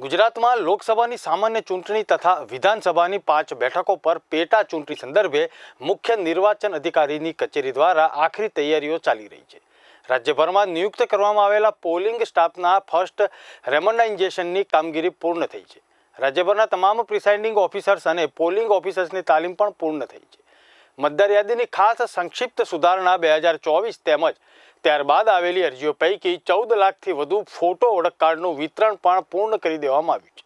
ગુજરાતમાં લોકસભાની સામાન્ય ચૂંટણી તથા વિધાનસભાની પાંચ બેઠકો પર પેટા ચૂંટણી સંદર્ભે મુખ્ય નિર્વાચન અધિકારીની કચેરી દ્વારા આખરી તૈયારીઓ ચાલી રહી છે. રાજ્યભરમાં નિયુક્ત કરવામાં આવેલા પોલિંગ સ્ટાફના ફર્સ્ટ રેમન્ડાઇઝેશનની કામગીરી પૂર્ણ થઈ છે. રાજ્યભરના તમામ પ્રિસાઇડિંગ ઓફિસર્સ અને પોલિંગ ઓફિસર્સની તાલીમ પણ પૂર્ણ થઈ છે. મતદાર યાદીની ખાસ સંક્ષિપ્ત સુધારણા બે હજાર ચોવીસ તેમજ ત્યારબાદ આવેલી અરજીઓ પૈકી ચૌદ લાખથી વધુ ફોટો ઓળખ કાર્ડનું વિતરણ પણ પૂર્ણ કરી દેવામાં આવ્યું છે.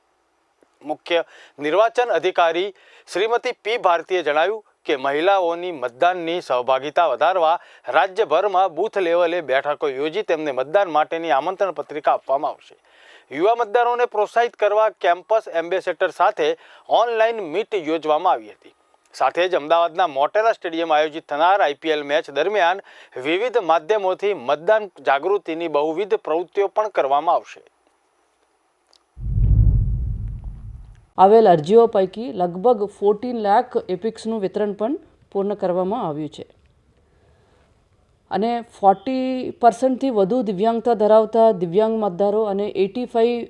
મુખ્ય નિર્વાચન અધિકારી શ્રીમતી પી ભારતીએ જણાવ્યું કે મહિલાઓની મતદાનની સહભાગિતા વધારવા રાજ્યભરમાં બૂથ લેવલે બેઠકો યોજી તેમને મતદાન માટેની આમંત્રણ પત્રિકા આપવામાં આવશે. યુવા મતદારોને પ્રોત્સાહિત કરવા કેમ્પસ એમ્બેસેડર સાથે ઓનલાઈન મીટ યોજવામાં આવી હતી. સાથે જ અમદાવાદના મોટેરા સ્ટેડિયમ આયોજિત થનાર આઈપીએલ મેચ દરમિયાન વિવિધ માધ્યમોથી મતદાન જાગૃતિની બહુવિધ પ્રવૃત્તિઓ પણ કરવામાં આવશે. આવેલ અરજીઓ પૈકી લગભગ ફોર્ટીન લાખ એપિક્સનું વિતરણ પણ પૂર્ણ કરવામાં આવ્યું છે. અને ફોર્ટી પર્સન્ટથી વધુ દિવ્યાંગતા ધરાવતા દિવ્યાંગ મતદારો અને એટી ફાઇવ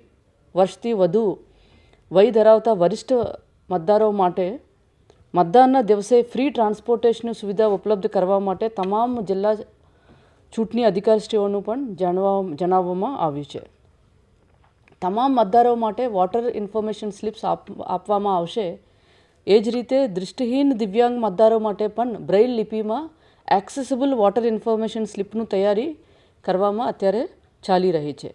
વર્ષથી વધુ વય ધરાવતા વરિષ્ઠ મતદારો માટે મતદાનના દિવસે ફ્રી ટ્રાન્સપોર્ટેશનની સુવિધા ઉપલબ્ધ કરવા માટે તમામ જિલ્લા ચૂંટણી અધિકારીશ્રીઓનું પણ જાણવા જણાવવામાં આવ્યું છે. તમામ મતદારો માટે વોટર ઇન્ફોર્મેશન સ્લિપ્સ આપ આપવામાં આવશે. એ જ રીતે દૃષ્ટિહીન દિવ્યાંગ મતદારો માટે પણ બ્રેઇલ લિપિમાં એક્સેસિબલ વોટર ઇન્ફોર્મેશન સ્લિપનું તૈયારી કરવામાં અત્યારે ચાલી રહી છે.